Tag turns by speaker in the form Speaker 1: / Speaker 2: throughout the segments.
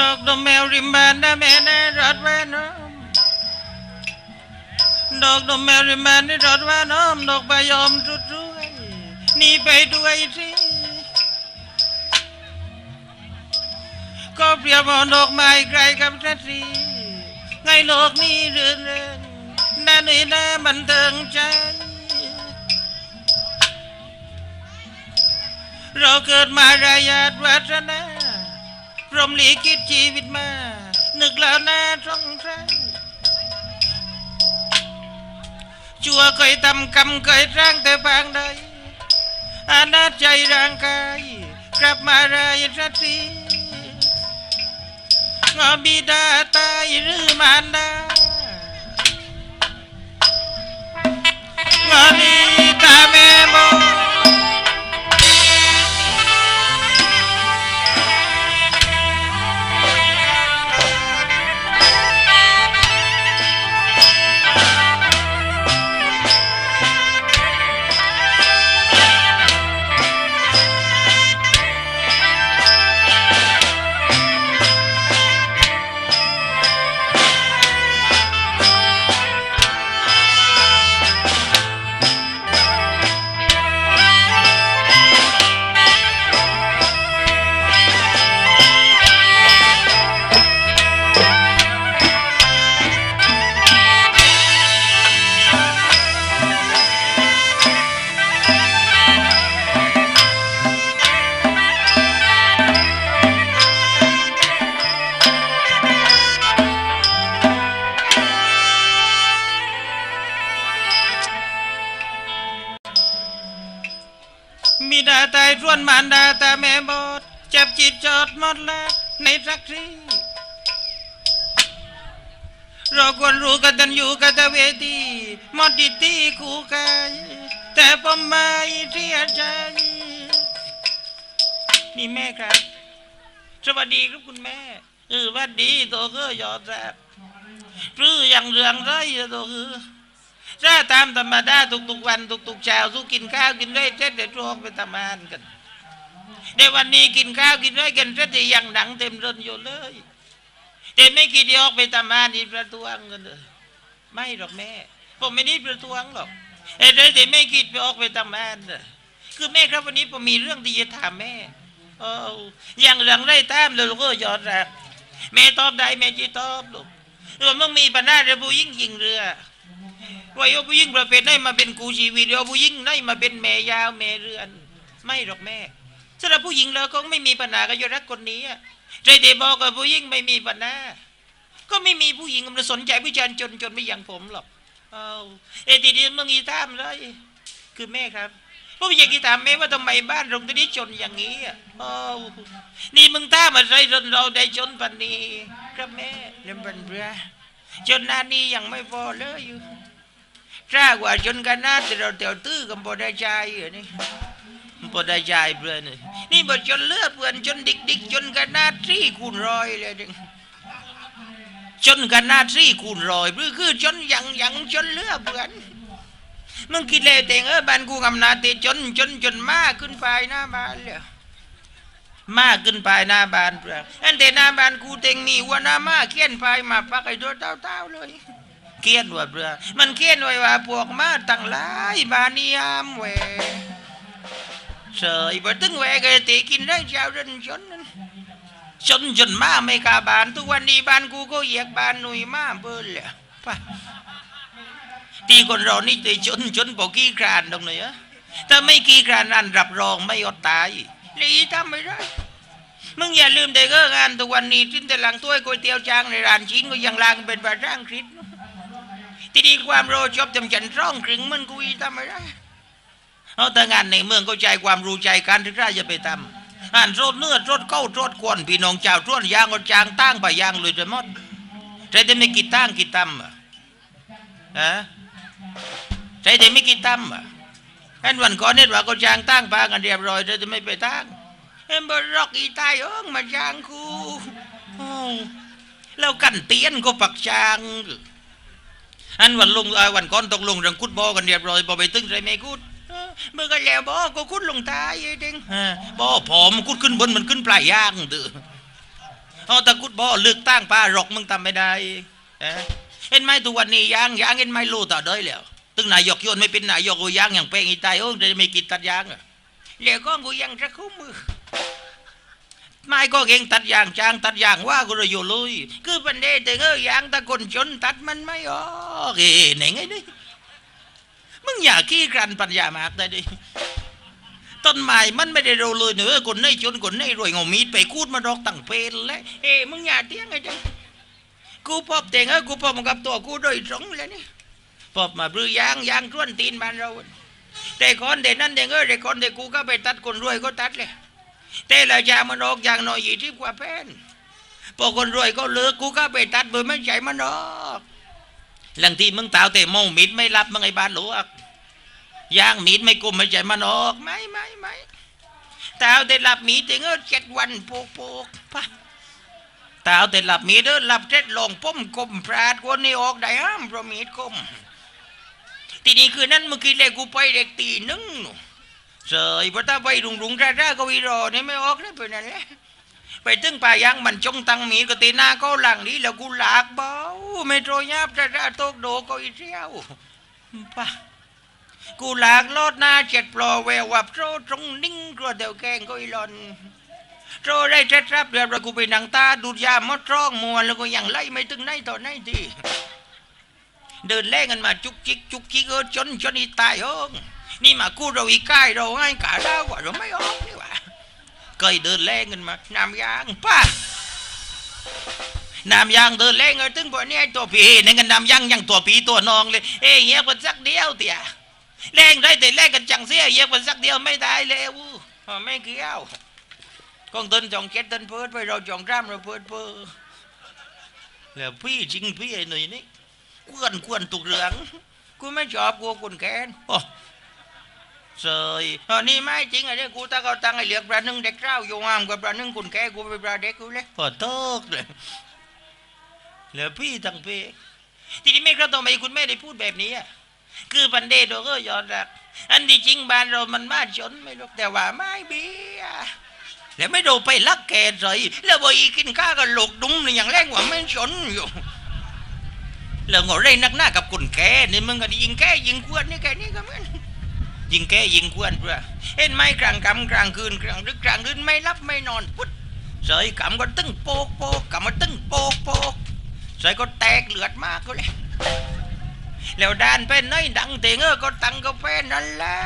Speaker 1: นกดมแมวริมบ้านนะแม่นะรถแว่นน้ำนกดมแมวริมบานนี่รถแว่นน้ำนกใบยอมรุดรวยนี่ไปด้วยสิก็เปรียบเหมือนดอกไม้ไกลกับสตรีไงโลกนี้เรื่อนเริงน่าหนื่ยน่าบันเทิงใจเราเกิดมารายาทวัฒนา รหมลิขิตชีวิตมา นึกแล้วน่าสงสัยชั่วเคยทำกรรมเคยร้างแต่บางใดอาณาจใจร่างกาย กลับมารายสติงอบิดาตายหรือมารดางอบิ มีดาตายร่วนมารดาตาแม่บอดจับจิตจอดหมดแล้วในสักทีเราควรรู้กันตันอยู่กันตะเวทีหมดดิตีคู่กายแต่ผมไม่เสียใจนี่แม่ครับ สวัสดีครับคุณแม่เออสวัสดีตัวก็ยอดแซ่บหรืออย่างเรื่องไรอะตัวคือ ถ้าตามธรรมดาทุกๆวันทุกๆเช้าสู้กินข้าวกินได้เสร็จเดี๋ยวช่วงไปทำงานกันเดี๋ยววันนี้กินข้าวกินได้กันเสร็จแต่ยังหนังเต็มรนอยู่เลย แต่ไม่คิดจะออกไปทำงานอีกประท้วงกันเลยไม่หรอกแม่ ผมไม่ได้ประท้วงหรอกเอ้แต่ไม่คิดไปออกไปทำงานเลยคือแม่ครับวันนี้ผมมีเรื่องที่จะถามแม่เอออย่างเรื่องไรตามเลยลูกก็ยอดรักแม่ตอบได้แม่จีตอบลูกเออมึงมีปัญหาเรืองผู้หญิงยิงเรือ ว่าเอาผู้หญิงประเภทไหนมาเป็นกูชีวิตเอาผู้หญิงไหนมาเป็นแม่ยาวแม่เรือน ไม่หรอกแม่สำหรับผู้หญิงเราคงไม่มีปัญหากับยรักคนนี้อะใจเดบอกกับผู้หญิงไม่มีปัญหาก็ไม่มีผู้หญิงมันสนใจผู้ชายจนจนไม่อย่างผมหรอกเอาเอทีเดียมึงอีตามเลยคือแม่ครับผมอยากจะถามแม่ว่าทำไมบ้านเราตอนนี้จนอย่างนี้อะเอานี่มึงท่ามอะไรจนเราได้จนปันนี้ ครับแม่เรื่องบันเรือจนหนานี้ยังไม่พอเลยอยู่ ถ้ากว่าจนกันนาแต่เราเตียวตื้อกันบ่ได้ใจอยู่นี่บ่ได้ใจเพื่อนนี่นี่บ่จนเลือดเพื่อนจนดิกดิกจนกันนาที่คูณร้อยเลยดิจนกันนาที่คูณร้อยเพื่อคือจนยังยังจนเลือดเพื่อนมึงคิดเลยแต่งเออบ้านกูกำนาตีจนจนจนมากขึ้นไปหน้าบ้านเลยมากขึ้นไปหน้าบ้านเพื่อนอันแต่หน้าบ้านกูเต็งมีวัวหน้ามากเขี้ยนไปมาปักไอ้ตัวเต้าๆเลย เขียนว่าเรือมันเขียนไว้ว่าพวกมาตั้งหลายบานิยามเวเสยบ่ตึงแวกไตีกินได้เจ้าเดินชนนั้นชนจนมาไม่ก้าบานทุกวันนี้บ้านกูก็เหยียกบานหนุ่ยมาเบิ่นเลยป่ะตีคนเรานี่ตีชนชนปอกี้กรานตรงไหนอะถ้าไม่กี้กรานนั่นรับรองไม่อดตายลยทำไม่ได้มึงอย่าลืมเด็กงานทุกวันนี้ทิ้นแต่หลังถ้วยก๋วยเตี๋ยวจางในร้านชิ้นก็ยังลางเป็นภาษาอังกฤษ ที่ดีความรู้จบจำฉันร่องครึ่งมันกุยทำไม่ได้เอาแต่งานในเมืองก็ใจความรู้ใจการศึกษาจะไปทำอ่านโทษเนื้อโทษเก้าโทษควนพี่น้องเจ้าโทษยางก็จางตั้งไปยางเลยจะหมดใจแต่ไม่กี่ตั้งกี่ตำอะฮะใจแต่ไม่กี่ตำอะอันวันก่อนเนี่ยว่าก็จางตั้งปากันเรียบร้อยใจแต่ไม่ไปตั้งเอ็มบรอกอีตายเอิงมาจางคูแล้วกันเตียนก็ปักจาง อันวันลงวันก่อนตกลงเรื่องคุดบอกันเรียบร้อยบอไปตึงใส่ไม่คุดเออเมื่อกันแล้วบอก็คุดลงตายเด้งเออบ่ผอมคุดขึ้นบนมันขึ้นปลายย่างเด้อเอาตะกรุดบ่อลึกตั้งปลาหรอกมึงทำไม่ได้เห็นไหมทุกวันนี้ยางยางเห็นไหมรู้ต่อเด้แล้วตึงนายกโยนไม่เป็นนายกกูยางอย่างเป้งอีตายโอ้จะไม่กินตัดยางอะเหลียวก็กูยังจะคู่มือ ไม่ก็เก่งตัดยางจางตัดยางว่ากูเลยอยู่เลยคือปันเดแต่เงยยางตะคนจนตัดมันไม่ออกเอ๋ไหนไงนี่มึงอย่าขี้กรันปัญญามากได้ดิต้นไม้มันไม่ได้เราเลยเนอคนไหนจนคนไหนรวยงมีดไปคูดมาดอกตั้งเป็นเลยเอ้มึงอย่าเตี้ยงไงจังกูพบเต็งเอ้กูพบมกับตัวกูโดยตรงเลยนี่พบมาบรือยางยางทวนตีนบ้านเราแต่คนเด็นั้นเด็กเอ้ยแต่คนเด็กกูก็ไปตัดคนรวยก็ตัดเลย แต่ละยางมันออกอย่างน้อยยี่สิบกว่าแผ่นพอคนรวยก็เลิกกูก็ไปตัดเบอร์ไม่ใช่มันออกหลังที่มึงตาวแต่มองมิดไม่รับมึงไอ้บ้านหลวกย่างมิดไม่กุมไม่ใช่มันออกไม่ไม่ไม่ตาวแต่หลับมีดถึงเออเจ็ดวันโปกโปกปะตาวแต่หลับมีดเออหลับเจ็ดลงป้มกลมพราดคนนี้ออกได้ห้ามเพราะมีดกลมทีนี้คืนนั้นเมื่อกี้เลยกูไปเด็กตีหนึงหนู เสยพอถ้าไปรุงรุงร่าร่าก็วิรอนี่ไม่ออกเลยไปนั่นแหละไปถึงป่ายังมันจงตังหมีก็ตีหน้าก็หลังนี้แล้วกูหลากเบาไม่โตรยาบร่าร่าโตกโดก็อีเที่ยวป่ะกูหลากลอดหน้าเจ็ดปลอแวววับโตตรงนิ่งกลัวเดียวแกงก็อีหลอนโตได้เจ็ดรับเรียบร้อยกูไปนังตาดูดยามดร้องมัวแล้วก็ยังไล่ไม่ถึงไหนต่อไหนทีเดินแล่งกันมาจุกจิกจุกจิกเออจนจนอีตายเอง นี่มากู้เราอีกใกล้เราให้กาดาวกว่าเราไม่ออกนี่ว่าเคยเดินแรงกันมาน้ำยางป้าน้ำยางเดินแรงเออถึงพอเนี่ยตัวผีนั่นกันน้ำยางยังตัวผีตัวนองเลยเอ้ยเหี้ยกันสักเดียวเตี่ยแรงได้แต่แรงกันจังเสียเหี้ยกันสักเดียวไม่ได้แล้วอ๋อไม่เกี่ยวกองต้นจองเก็ตต้นเพิดไปเราจองร่ำเราเพิดเพิดแล้วพี่จริงพี่ไอ้หนุ่ยนี่กวนกวนตุกเหลืองกูไม่ชอบกูคนแค้นโอ้ เสยเออนี่ไม่จริงไอ้เนี่ยกูตาก็ตังไอ้เหลือกปลาหนึ่งเด็กเจ้าอยู่งามกับปลาหนึ่งคุณแก่กูไปปลาเด็กกูเลยพอตกเลยเหลือพี่ตั้งเพทีนี้ไม่ครับทำไมคุณแม่ได้พูดแบบนี้อะคือปันเดโดก็ยอมรับอันที่จริงบ้านเรามันมาจนไม่รู้แต่ว่าไม่เบี้ยแล้วไม่โดนไปลักแกเลยแล้วบอีกินข้าก็หลกดุ้มเลยอย่างแรงกว่าไม่จนอยู่แล้วงอเร่นักหน้ากับคุณแกนี่มึงก็ยิงแกยิงกวนนี่แกนี่ก็มือน ยิงแก้ยิงควนเพื่อเห็นไหมกลางกำกลางคืนกลางดึกกลางดื่นไม่รับไม่นอนปุ๊ดเสยกำก็ตึ้งโปกโปกกำก็ตึ้งโปกโปกเสยก็แตกเลือดมากก็เลยแล้วดานเป็นน้อยดังเตงเออก็ตังก็เป็นนั่นแหละ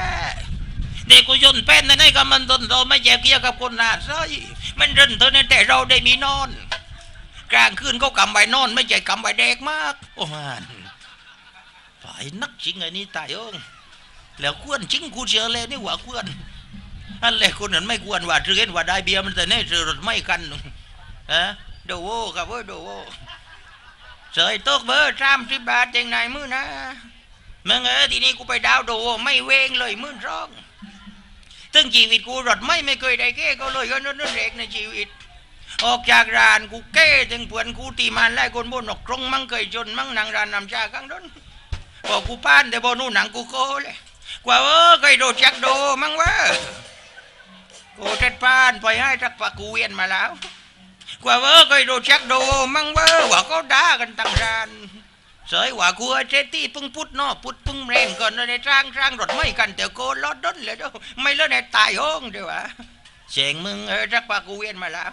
Speaker 1: เด็กกุยนเป็นนั่นไอ้ก็มันตนโตไม่แยกเกี่ยวกับคนหน้าซอยมันรินเธอเนี่ยแต่เราได้มีนอน กลางคืนก็กำใบนอน ไม่ใช่กำใบแดกมาก โอ้มันฝ่ายนักจริงไอ้นี่ตายเอง แล้วควรจริงกูเชื่อเลยนี่ว่าควรอันแรกคนนั้นไม่ควรว่าถือเห็นว่าได้เบียร์มันแต่แน่เจอรถไม่กันฮะดูโว้ครับเว้ยดูโว้เสยตกเบอร์สามสิบบาทเองนายมือนะมึงเออทีนี้กูไปดาวดูโว้ไม่เวงเลยมือร้องตึงชีวิตกูรถไม่ไม่เคยได้เก้ก็เลยก็นั่นเด็กในชีวิต ออกจากร้านกูเก้ถึงเพื่อนกูตีมันไล่คนบนออกตรงมั่งเคยจนมั่งนางร้านนำชาข้างด้นพอกูป้านแต่บอนู่นหนังกูโก้เลย กว่าเออเคยโดจักโดมั้งวะกูเจ็ดป้านไปให้จักปะกูเวียนมาแล้ว กว่าเออเคยโดจักโดมั้งวะว่าก็ด่ากันตั้งรานเสยว่ากูเจตี้พึ่งพุดเนอพุดพึ่งแรงก่อนในจ้างจ้างรถไม่กันแต่โกลอดด้นเลยเด้อไม่เลอะในตายห้องเดี๋ยววะเสียงมึงเออจักปะกูเวียนมาแล้ว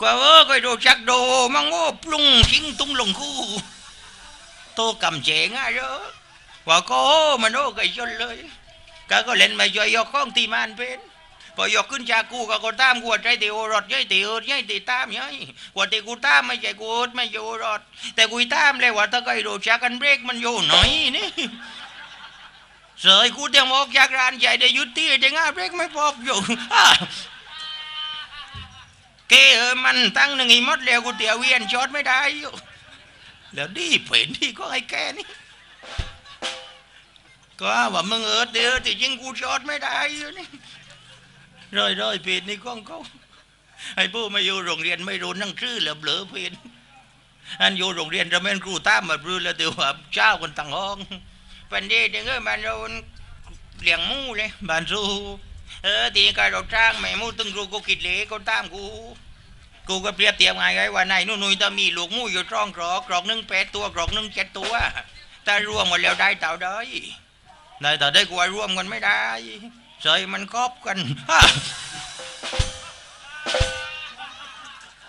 Speaker 1: กว่าเออเคยโดจักโดมั้งโอ้ปรุงทิ้งตุ้งลงคู่โตกำเจง่ายเยอะ cầm chén á đó và có mà nó gầy cho lời cả có lên mà do do con tìm ăn bên và do ขึ้นจากกูก็ก็ตามกูใจตีโอรถยัยตีโอรยัยตีตามยัยว่าตีกูตามไม่ใช่กูไม่อยู่รถแต่กูตามเลยว่าถ้าไกโดจากกันเบรกมันอยู่หน่อยนี่เสยกูเตรียมออกจากร้านใหญ่ได้ยุติได้ง่าเบรกไม่พบอยู่เกเออมันตั้งหนึ่งอีมดแล้วกูเตียวเวียนจอดไม่ได้อยู่แล้วดีเป็นที่ก็ไอ้แกนี่ ก็ว่ามึงเออเดี๋ยวที่จริงกูจอดไม่ได้อยู่นี่ร้อยร้อยเป็นนี่ของเขาไอ้ผู้มาอยู่โรงเรียนไม่รู้นั่งชื่อแล้วเบลอเป็นอันอยู่โรงเรียนจะเป็นครูตามมาบรือแล้วเดี๋ยวว่าเจ้าคนต่างห้องปันดีเดี๋ยวเงยมันเราเลี้ยงมูเลยบานสู้เออทีการเราจ้างแม่มูตึงครูก็คิดเละก็ตามกูกูก็เปรียบเทียบไงไงว่านายนุ่นนุยจะมีลูกมูอยู่ตรองกรอกกรอกหนึ่งแปดตัวกรอกหนึ่งเจ็ดตัวถ้ารวมกันแล้วได้เต่าได้ ได้แต่ได้กว่ารวมกันไม่ได้เสยมันครอบกัน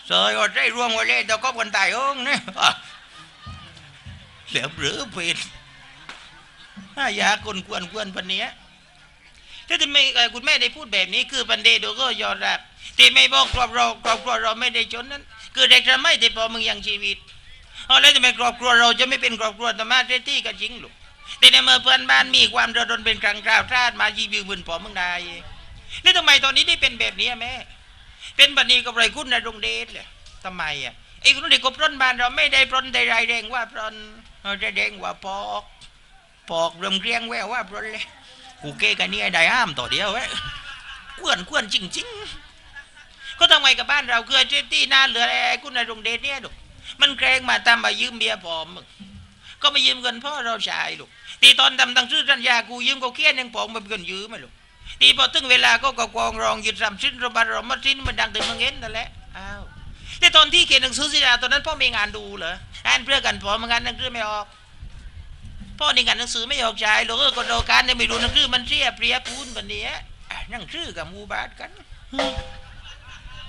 Speaker 1: เสยก็ได้ร่วมกันเลยแต่ครอบกันตายเองเนี่ยเหลือหรือเป็นถ้ายาคนกวนกวนปันเนี้ยถ้าทำไม่คุณแม่ได้พูดแบบนี้คือปันเดโดก็ยอมรับที่ไม่บอกครอบเราครอบครัวเราไม่ได้จนนั้น คือเด็กทำไม่ได้พอมึงยังชีวิตเอาแล้วทำไมครอบครัวเราจะไม่เป็นครอบครัวธรรมะเรตตี้ก็จริงหลูก แต่ในเมื่อเพื่อนบ้านมีความระดนเป็นครั้งคราวทราดมายีบิวบุญพอมึงได้แล้วทำไมตอนนี้ได้เป็นแบบนี้แม่เป็นบันนี้กับไรคุณนะดงเดชเลยทำไมอะไอ้คนเด็กก็ปล้นบ้านเราไม่ได้ปล้นแต่ไรายแรงว่าปล้นเราจะแดงว่าปอกปอกเริ่มเกรียงแววว่าปล้นเลยกูเก้กันนี่ไอ้ได้ห้ามต่อเดียวเว้ยกวนกวนจริงๆก็ทำไงกับบ้านเราคือเจตี้หน้าเหลือไอ้คุณนรงเดชเนี่ยลูกมันแกรงมาตามมายืมเบียร์ผม ก็มายืมเงินพ่อเราชายลูกตีตอนทำตังชื่อสัญญากูยืมกูเคียนยังผมมาเป็นคนยืมไหมลูกตีพอถึงเวลาก็กกองรองยึดรำชิ้นรบารมาชิ้นมันดังถึงมึงเห็นนั่นแหละอ้าวแต่ตอนที่เขียนหนังสือสัญญาตอนนั้นพ่อมีงานดูเหรออ่านเพื่อกันพอมางานหนังสือไม่ออกพ่อนี่งานหนังสือไม่ออกใจหรอกก็โดการเนี่ยไม่รู้หนังสือมันเสียเปรียบพูนแบบนี้หนังสือกับมูบาทกัน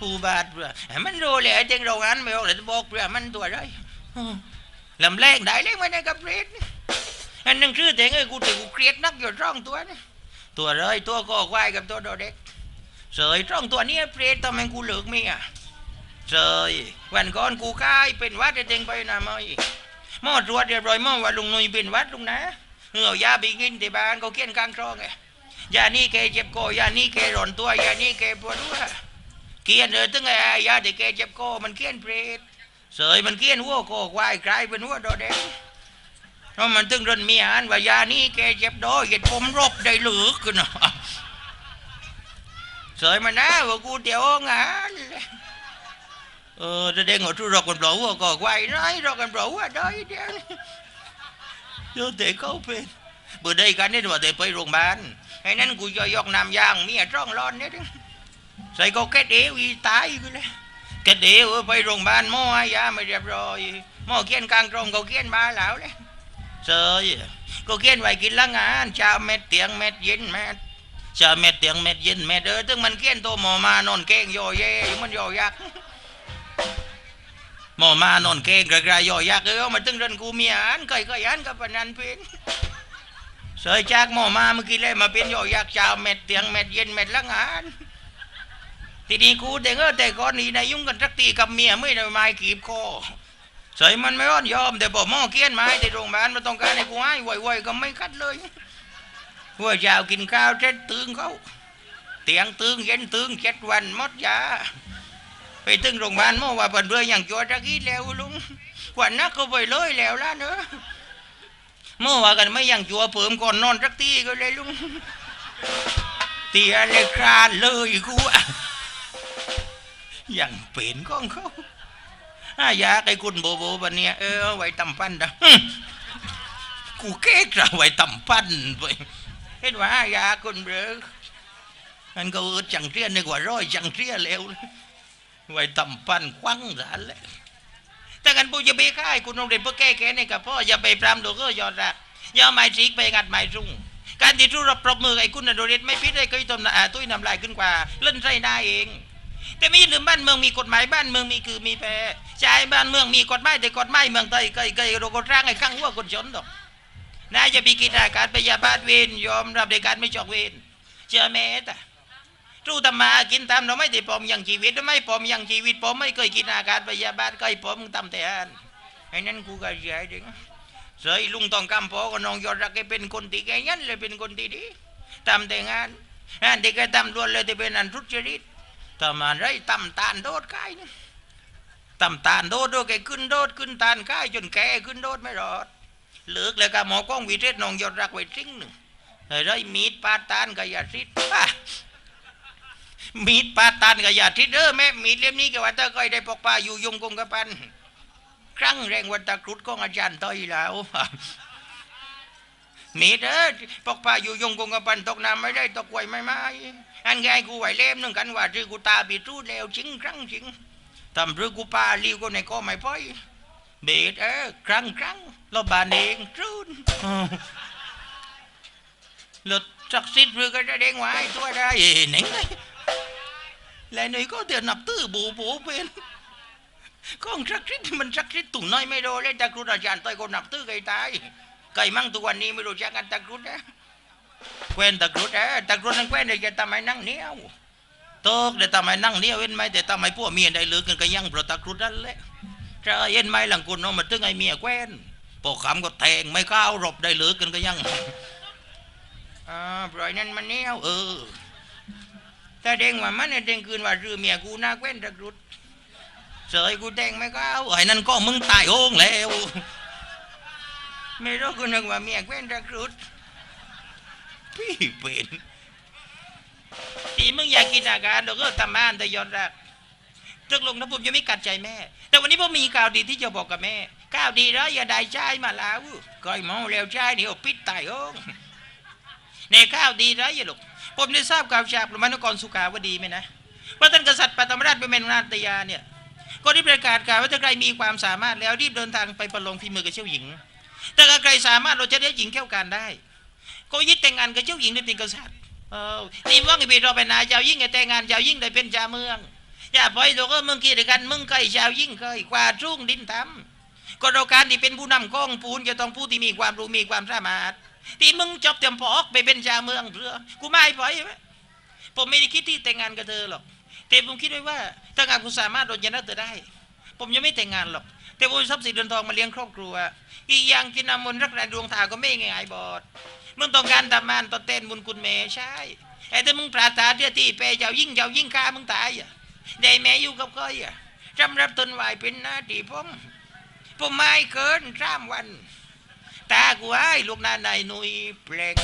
Speaker 1: ปูบาทเปล่ามันรู้เลยไอ้เจงโรงงานไม่ออกเลยบอกเปล่ามันตัวไร ลำแรงได้เลยไม่ได้กับเรดอันนึงชื่อเถงไอ้กูถึงกูเครียดนักอยู่ร่องตัวนี่ตัวไรตัวก็ควายกับตัวโดเด็กเสยร่องตัวนี้เปรตทำไมกูเหลือกม่อะเสยวันก่อนกูกายเป็นวัดไอ้เจงไปนะไม่หมอตรวจเรียบร้อยหมอว่าลุงนุยเป็นวัดลุงนะเออยาไปกินที่บ้านเขาเขียนกลางช่องไงยานี่แกเจ็บคอยานี่แกร้อนตัวยานี่แกปวดหัวเกียนเออตึงไอ้ยาที่แกเจ็บคอมันเกียนเปรต เสยมันเกี้ยนหัวคอควายกลายเป็นหัวดอแดงเพราะมันตึงรนมีอานว่ายานี้แกเจ็บดอเหยียดผมรบได้หรือกันเนาะเสยมันนะว่ากูเดี๋ยวงานเออจะเด้งหัวทุรกันเปล่าหัวก็ควายไรรกันเปล่าหัวได้เดี๋ยวเดี๋ยวเด็กเขาเป็นเบื่อได้กันนี่ว่าเด็กไปโรงพยาบาลไอ้นั่นกูจะยกน้ำยางเมียจ้องร้อนเนี่ยใส่ก็แค่เดียวอีตายไปเลย แค่เดียวไปโรงพยาบาลหมอให้ยาไม่เรียบร้อยหมอเขียนกลางตรงเขาเขียนมาแล้วเลยเสยก็เขียนไว้กินละงานชาเม็ดเตียงเม็ดเย็นเม็ดชาเม็ดเตียงเม็ดเย็นเม็ดเออถึงมันเขียนตัวหมอมานอนเก่งโยเยอยู่มันโยยักหมอมานอนเก่งกระไรโยยักเออมาถึงเรนกูมีอ่านเคยเคยอ่านกับปนันเป็นเสยจากหมอมาเมื่อกี้เลยมาเป็นโยยักชาเม็ดเตียงเม็ดเย็นเม็ดละงาน ทีนี้กูเด็กเออแต่ก่อนนี้นายยุ่งกันสักตีกับเมียไม่ได้ไม้กีบคอใส่มันไม่อ่อนยอม แต่บอกหม้อเกี้ยนไม้ในโรงพยาบาลมันต้องการให้กูให้ไวๆก็ไม่คัดเลยหัวเจ้ากินข้าวเจ็ดตึงเขาเตียงตึงเย็นตึงเจ็ดวันมดยาไปตึงโรงพยาบาลเมื่อว่าเป็นเรืออย่างจัวตะกี้แล้วลุงกว่านักก็ไปเลยแล้วล่ะเนอะเมื่อว่ากันไม่อย่างจัวเพิ่มก่อนนอนสักทีก็เลยลุงเตียเลยคลานเลยกูอะ อย่างเป็นของเขาอายาไอ้คุณโบโบบันเนี้ยเออไว้ตำปั้นนะกูเก๊กจะไว้ตำปั้นไปเห็นว่าอายาคุณเบรอมันก็อึดจังเทียนนึกว่าร้อยจังเทียแล้วไว้ตำปั้นควังสารเลยแต่กันปูจะไปค่ายคุณต้องเรียนเพื่อแก้แค้นให้กับพ่ออย่าไปปรามดูก็ยอดรักอย่าเอไม้จีกไปงัดไม้รุ่งการที่ทุรบปรบมือไอ้คุณนโดเรศไม่พิษได้เคยต้มอ่าตุ้ยน้ำลายขึ้นกว่าเล่นใส่หน้าเอง แต่ไม่ลืมบ้านเมืองมีกฎหมายบ้านเมืองมีคือมีแพ้ใช่บ้านเมืองมีกฎหมายแต่กฎหมายเมืองไทยเคยเคยเราก็ร่างไอ้ข้างหัวคนชนดอกนายจะปีกิจการพยาบาทเวรยอมรับในการไม่จอกเวรเชื่อแม่แต่รู้ธรรมากินตามเราไม่ได้ปอมอย่างชีวิตไม่ปอมอย่างชีวิตผมไม่เคยกินอาการพยาบาทเคยปอมตามแต่อันไอ้นั่นกูก็เสียดึงเสยลุงต้องกำพอก็น้องยอดรักแกเป็นคนที่แกยันเลยเป็นคนที่ดีตามแต่งานงานที่แกทำล้วนเลยที่เป็นอันทุจริต ทำอะไรตำตาลโดดกายนี่ตำตาลโดดโดดแกขึ้นโดดขึ้นตาลกายจนแกขึ้นโดดไม่รอดเลิกเลยกับหมอกล้องวิเทศนองยอดรักไว้ทิ้งหนึ่งเฮ้ยไรมีดปาตาลกับยาทิศป่ะมีดปาตาลกับยาทิศเออแม่มีดเล่มนี้ก็ว่าถ้าเคยได้ปกปลาอยู่ยงกงกระปันครั้งแรงวันตะกรุดของอาจารย์ต้อยแล้วมีเด้อปกป่าอยู่ยงกงกระปันตกน้ำไม่ได้ตกไวไม่ไม้ อันไงกูไหวเล่มหนึ่งกันว่าที่กูตาบีรูดแล้วจริงครั้งจริงทำรือกูปาลิวก็ในก็ไม่พ้อยเบ็ดเออครั้งครั้งเราบานเองจุนหลุดจักซิดรือก็จะเด้งไว้ตัวได้หนังเลยแล้วหน่ยก็เตือนนับตื้อบูบูเป็นก้องจักซิดมันจักซิดตุ่มน้อยไม่โดนเลยตะกรุดอาจารย์ต่อยก็นับตื้อไกตายไก่มั่งทุกวันนี้ไม่รู้จักกันตะกรุดนะ ควนตะกรุดเออตะกรุดนั่นแควนเดี๋ยวจะทำไมนั่งเนี้ยวตกเดี๋ยวทำไมนั่งเนี่ยเว้นไหมแต่ทำไมพวกเมียได้เลือกกันก็ยังประตะกรุดนั่นแหละจะเย็นไหมหลังกุนเนาะมันตึงไอเมียแควนปกคำก็แทงไม่เข้าวรบได้เลือกกันก็ยังอ่าปล่อยนั่นมันเนี่ยเออถ้าเด้งว่ามันเนี่ยเด้งคืนว่ารือเมียกูน้าแควนตะกรุดเสยกูแดงไม่เข้าวไอ้นั่นก็มึงตายโอ่งแล้วไม่รู้กูนึกว่าเมียแควนตะกรุด พี่เป็นที่มึงอยากกินอาการเดี๋ยวก็ทำบ้านแต่ยอดรักตกลงนะผมยังไม่กัดใจแม่ แต่วันนี้ผมมีข่าวดีที่จะบอกกับแม่ข่าวดีแล้วอย่าได้ใจมาแล้วก้อยเมาแล้วใจเดี๋ยวปิดตายโอ้งในข่าวดีแล้วอย่าหลูกผมได้ทราบข่าวจากพระมนครสุขาวดีไหมนะว่าท่านกษัตริย์ปฐมราชเป็นแมนนาตยาเนี่ยก็ได้ประกาศข่าวว่าถ้าใครมีความสามารถแล้วรีบเดินทางไปประลองฝีมือกับเจ้าหญิง แต่ถ้าใครสามารถเราจะได้หญิงแก้วการได้ ก็ยึดแต่งงานกับเจ้าหญิงได้เป็นกษัตริย์เออนี่ว่างไอ้พี่เราเป็นายเจ้ายิ่งแต่งงานเจ้ายิ่งได้เป็นเจ้าเมืองอย่าปล่อยตัวก็มึงกี่ด้วยกันมึงเคยเจ้ายิ่งเคยกว่ารุ่งดินทำก็เราการที่เป็นผู้นำกองปูนจะต้องผู้ที่มีความรู้มีความสามารถที่มึงจบเตรียมพอกไปเป็นเจ้าเมืองเรือกูไม่ปล่อยไหมผมไม่ได้คิดที่แต่งงานกับเธอหรอกแต่ผมคิดไว้ว่าถ้างานคุณสามารถโดนยันเธอได้ ผมยังไม่แต่งงานหรอก แต่ผมทรัพย์สินเดินทองมาเลี้ยงครอบครัว อีกอย่างที่นำมนต์รักษาดวงตาก็ไม่ง่ายบอด มึงต้องการทำงานต่อเต้นบุญคุณแม่ใช่ไอ้แต่มึงปรารถนาที่ที่ไปเจ้ายิ่งเจ้ายิ่งฆ่ามึงตายอะได้แม่อยู่กับก้อยอะจำรับตนไหวเป็นหน้าที่ผมผมไม่เกินสามวัน ตากูไอ้ลูกนาในหนุยเปล่ง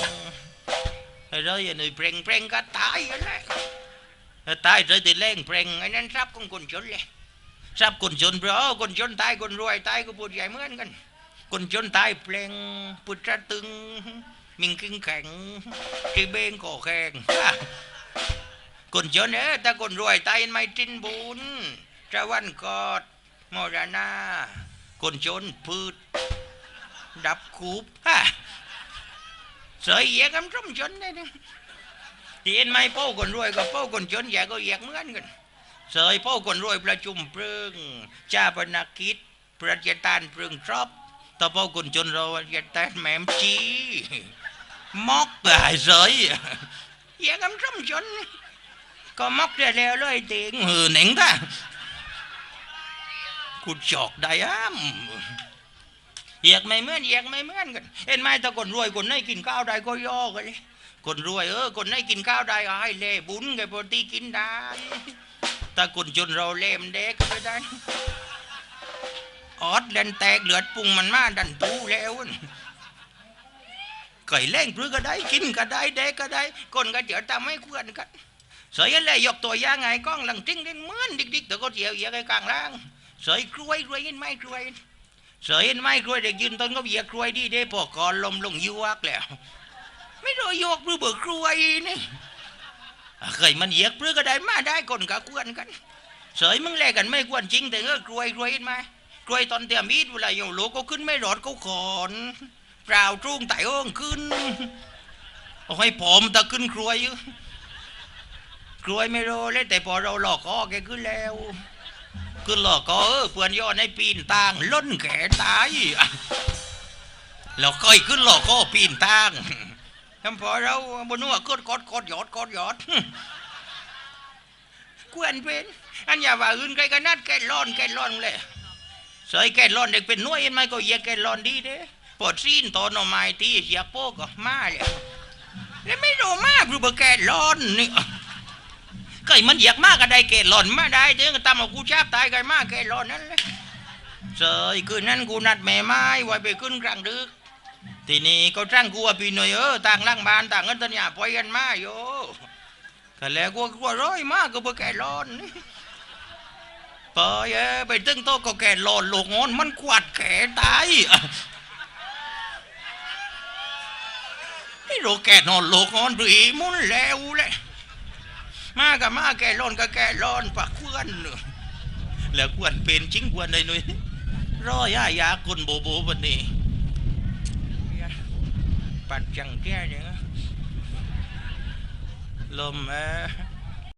Speaker 1: ไอ้เรื่องหนุยเปล่งเปล่งก็ตายกันแหละตายเลยติดเล่งเปล่งไอ้นั่นทรัพย์ของคนจนเลยทรัพย์คนจนเพราะคนจนตายคนรวยตายก็ปวดใหญ่เหมือนกันคนจนตายเปล่งปุตระตึง มิง kinh แข็งที่เบงก่อแข็งคนจนเอ้แต่คนรวยตายไม่จินบุญจะวันกอดมรณาคนจนพืชดับคูบฮะเสยเหยียกำร่มจนได้นะที่เห็นไหมเป้าคนรวยกับเป้าคนจนอย่ก็เหยียกเหมือนกันเสยเป้าคนรวยประชุมเพลิงจ้าปนกิจประจตานเพลิงทรอบต่อเป้าคนจนเราจะแตนแหมมจี móc lại rồi dạ ngắm râm chốn có móc ra leo lời tiền hừ nén ta กูจอกได้อ้ามอยกไม่เหมือนอยกไม่เหมือนกันเห็นไหมถ้าคนรวยคนไหนกินข้าวได้ก็ย่อกันเลยคนรวยเออคนไหนกินข้าวได้ก็ให้เล่บุญไงพอตีกินได้แต่คนจนเราเล่มเด็กก็ไม่ได้ออดเล่นแตกเหลือดปุงมันมาดันตู้แล้วน่ะ ไก่แรงพรือก็ได้กินก็ได้เด็กก็ได้คนก็เดี๋ยวทำให้เพื่อนกันเสยอะไรยกตัวย่างไงกล้องหลังจริงเล่นเหมือนดิกๆแต่ก็เจียวเยียไอ้กลางล่างเสยกล้วยกล้วยเห็นไหมกล้วยเสยเห็นไหมกล้วยเด็กยืนต้นก็เหยียกล้วยดีเด้พอก่อนลมลงยวกแล้ว ไม่รู้ยกหรือเบิกกล้วยนี่เคยมันเหยียกเพื่อก็ได้มาได้คนก็ควรกันเสยมึงแลกกันไม่ควรจริงแต่ก็กล้วยกล้วยเห็นไหมกล้วยตอนเตรียมมีดเวลาโยโลก็ขึ้นไม่รอดก็ขอน เปล่าจุ้งไต่โอ่งขึ้นเอาให้ผมตะขึ้นครวยอยู่ครวยไม่รู้เลยแต่พอเราหลอกคอแกขึ้นแล้วขึ้นหลอกคอเออเพื่อนยอดในปีนต่างล้นแขนตายแล้วค่อยขึ้นหลอกคอปีนต่างคำพอเราบนนัวกดกดกดหยอดกดหยอดกวนเป็นอันอย่าว่าอื่นใครกันนัดแกร้อนแกร้อนเลยใส่แกร้อนเด็กเป็นน่วยเห็นไหมก็เยียแกร้อนดีเด้ ปวดซีนตอนอมาที่เสียโป๊ก็มาแล้วแล้วไม่รู้มากหรือเปล่าแกร้อนนี่ก็ไอ้มันอยากมากก็ได้แกร้อนมาได้เดี๋ยวก็ตามเอากูชาบตายกันมากแกร้อนนั่นแหละเสยคืนนั้นกูนัดแม่ไม้ไว้ไปขึ้นกลางดึกทีนี้ก็จ้างกูว่าพี่หน่อยเออต่างล่างบ้านต่างเงินตันยาปล่อยกันมาโยก็แล้วกูกูร้อยมากก็เพื่อแกร้อนนี่ปล่อยเอ้ยไปตึ้งโต๊ะก็แกร้อนลูกงอนมันขวาดแขนตาย ไม่รู้แกนอนโลกนอนบรีมุนแล้วแหละมากับมาแกร้อนก็แกร้อนปากเพื่อนแล้วควรเป็นจริงควรในหนุ่ยรอย่ายาคนโบโบวันนี้ปัดจังแก่เนี่ยลมเออ